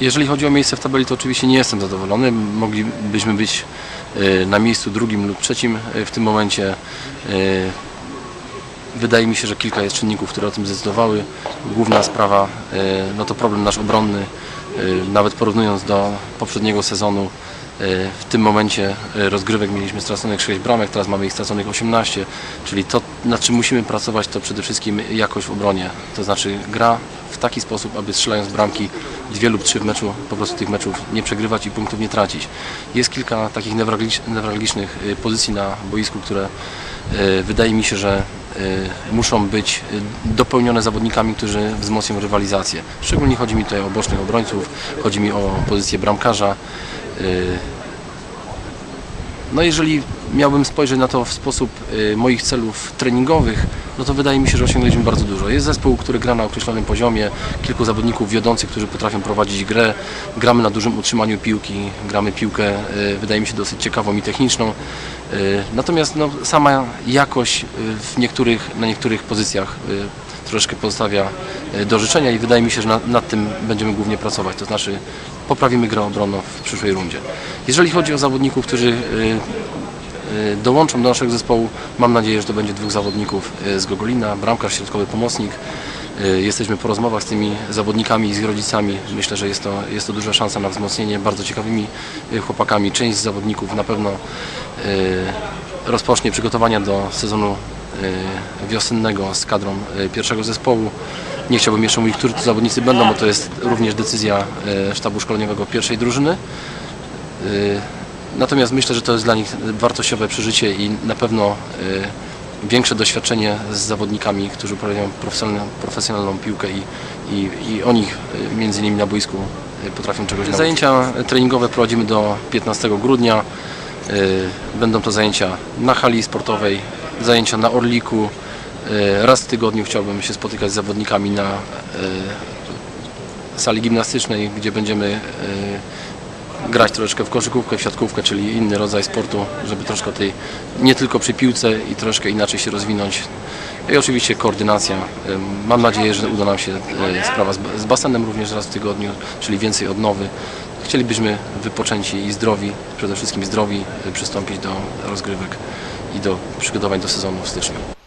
Jeżeli chodzi o miejsce w tabeli, to oczywiście nie jestem zadowolony. Moglibyśmy być e, na miejscu drugim lub trzecim e, w tym momencie. E, Wydaje mi się, że kilka jest czynników, które o tym zdecydowały. Główna sprawa no to problem nasz obronny. Nawet porównując do poprzedniego sezonu, w tym momencie e, rozgrywek mieliśmy straconych 6 bramek, teraz mamy ich straconych 18, czyli to nad czym musimy pracować to przede wszystkim jakość w obronie. To znaczy gra w taki sposób, aby strzelając bramki dwie lub trzy w meczu, po prostu tych meczów nie przegrywać i punktów nie tracić. Jest kilka takich newralgicz- newralgicznych y, pozycji na boisku, które wydaje mi się, że muszą być dopełnione zawodnikami, którzy wzmocnią rywalizację. Szczególnie chodzi mi tutaj o bocznych obrońców, chodzi mi o pozycję bramkarza. Y, no jeżeli miałbym spojrzeć na to w sposób y, moich celów treningowych, no to wydaje mi się, że osiągnęliśmy bardzo dużo. Jest zespół, który gra na określonym poziomie, kilku zawodników wiodących, którzy potrafią prowadzić grę. Gramy na dużym utrzymaniu piłki, gramy piłkę, y, wydaje mi się, dosyć ciekawą i techniczną. Natomiast no, sama jakość w niektórych, na niektórych pozycjach troszeczkę pozostawia y, do życzenia i wydaje mi się, że nad, tym będziemy głównie pracować. To znaczy poprawimy grę obronną w przyszłej rundzie. Jeżeli chodzi o zawodników, którzy y, y, dołączą do naszego zespołu, mam nadzieję, że to będzie dwóch zawodników z Gogolina, bramkarz, środkowy pomocnik. Jesteśmy po rozmowach z tymi zawodnikami i z rodzicami. Myślę, że jest to, jest to duża szansa na wzmocnienie bardzo ciekawymi chłopakami. Część z zawodników na pewno rozpocznie przygotowania do sezonu wiosennego z kadrą y, pierwszego zespołu. Nie chciałbym jeszcze mówić, którzy to zawodnicy będą, bo to jest również decyzja y, sztabu szkoleniowego pierwszej drużyny. Y, Natomiast myślę, że to jest dla nich wartościowe przeżycie i na pewno y, większe doświadczenie z zawodnikami, którzy uprawiają profesjonalną, piłkę i, i, i o nich y, między innymi na boisku y, potrafią czegoś nauczyć. Zajęcia treningowe prowadzimy do 15 grudnia. Y, Będą to zajęcia na hali sportowej, zajęcia na Orliku. Y, Raz w tygodniu chciałbym się spotykać z zawodnikami na y, sali gimnastycznej, gdzie będziemy y, grać troszeczkę w koszykówkę, w siatkówkę, czyli inny rodzaj sportu, żeby troszkę tej, nie tylko przy piłce i troszkę inaczej się rozwinąć. I oczywiście koordynacja. Mam nadzieję, że uda nam się sprawa z basenem również raz w tygodniu, czyli więcej odnowy. Chcielibyśmy wypoczęci i zdrowi, przede wszystkim zdrowi, przystąpić do rozgrywek i do przygotowań do sezonu w styczniu.